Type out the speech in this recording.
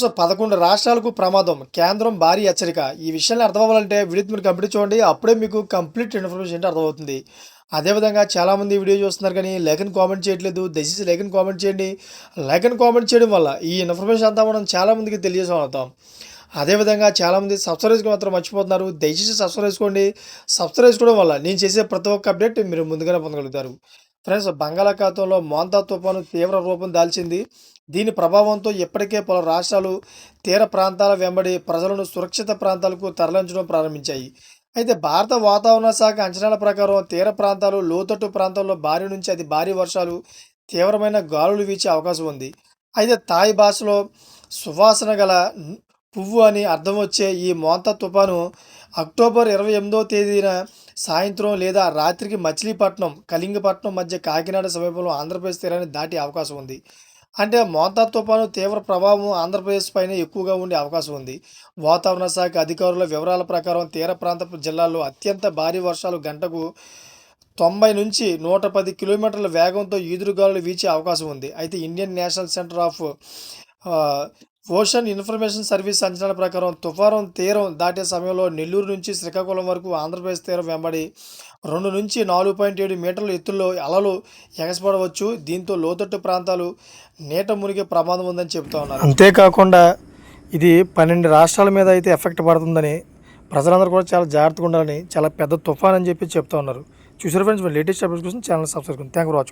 So పదకొండు రాష్ట్రాలకు ప్రమాదం. కేంద్రం భారీ హెచ్చరిక. ఈ విషయాన్ని అర్థం అవ్వాలంటే వీడియో మీరు కంప్లీట్ చూడండి. అప్పుడే మీకు కంప్లీట్ ఇన్ఫర్మేషన్ అంటే అర్థమవుతుంది. అదేవిధంగా చాలామంది వీడియో చూస్తున్నారు కానీ లైక్ కామెంట్ చేయట్లేదు. దయచేసి లైక్ కామెంట్ చేయండి. లైక్ కామెంట్ చేయడం వల్ల ఈ ఇన్ఫర్మేషన్ అంతా మనం చాలామందికి తెలియజేసాం అదేవిధంగా చాలామంది సబ్స్క్రైబ్ మాత్రం మర్చిపోతున్నారు. దయచేసి సబ్స్క్రైబ్ చేసుకోండి. సబ్స్క్రైబ్ చేసుకోవడం వల్ల నేను చేసే ప్రతి ఒక్క అప్డేట్ మీరు ముందుగానే పొందగలుగుతారు. ఫ్రెండ్స్ బంగాళాఖాతంలో మోంతా తుఫాను తీవ్ర రూపం దాల్చింది. దీని ప్రభావంతో ఇప్పటికే పలు రాష్ట్రాలు తీర ప్రాంతాల వెంబడి ప్రజలను సురక్షిత ప్రాంతాలకు తరలించడం ప్రారంభించాయి. అయితే భారత వాతావరణ శాఖ అంచనాల ప్రకారం తీర ప్రాంతాలు లోతట్టు ప్రాంతాల్లో భారీ నుంచి అతి భారీ వర్షాలు తీవ్రమైన గాలులు వీచే అవకాశం ఉంది. అయితే థాయ్ భాషలో సువాసన గల పువ్వు అని అర్థం వచ్చే ఈ మోంతా తుఫాను అక్టోబర్ ఇరవై ఎనిమిదో తేదీన సాయంత్రం లేదా రాత్రికి మచిలీపట్నం కళింగపట్నం మధ్య కాకినాడ సమీపంలో ఆంధ్రప్రదేశ్ తీరాన్ని దాటే అవకాశం ఉంది. అంటే మోతా తుఫాను తీవ్ర ప్రభావం ఆంధ్రప్రదేశ్ పైన ఎక్కువగా ఉండే అవకాశం ఉంది. వాతావరణ శాఖ అధికారుల వివరాల ప్రకారం తీర ప్రాంత జిల్లాల్లో అత్యంత భారీ వర్షాలు గంటకు తొంభై నుంచి నూట పది కిలోమీటర్ల వేగంతో ఈదురుగాలులు వీచే అవకాశం ఉంది. అయితే Indian national centre of ocean information service అంచనాల ప్రకారం తుఫాను తీరం దాటే సమయంలో నెల్లూరు నుంచి శ్రీకాకుళం వరకు ఆంధ్రప్రదేశ్ తీరం వెంబడి రెండు నుంచి నాలుగు పాయింట్ ఏడు మీటర్ల ఎత్తుల్లో అలలు ఎగసిపడవచ్చు. దీంతో లోతట్టు ప్రాంతాలు నీట మునిగే ప్రమాదం ఉందని చెబుతా ఉన్నారు. అంతేకాకుండా ఇది పన్నెండు రాష్ట్రాల మీద అయితే ఎఫెక్ట్ పడుతుందని ప్రజలందరూ కూడా చాలా జాగ్రత్తగా ఉండాలని చాలా పెద్ద తుఫాన్ అని చెప్పి చెప్తా ఉన్నారు. చూసారు ఫ్రెండ్స్ లేటెస్ట్ అప్డేట్స్ కోసం channel subscribe thank for watching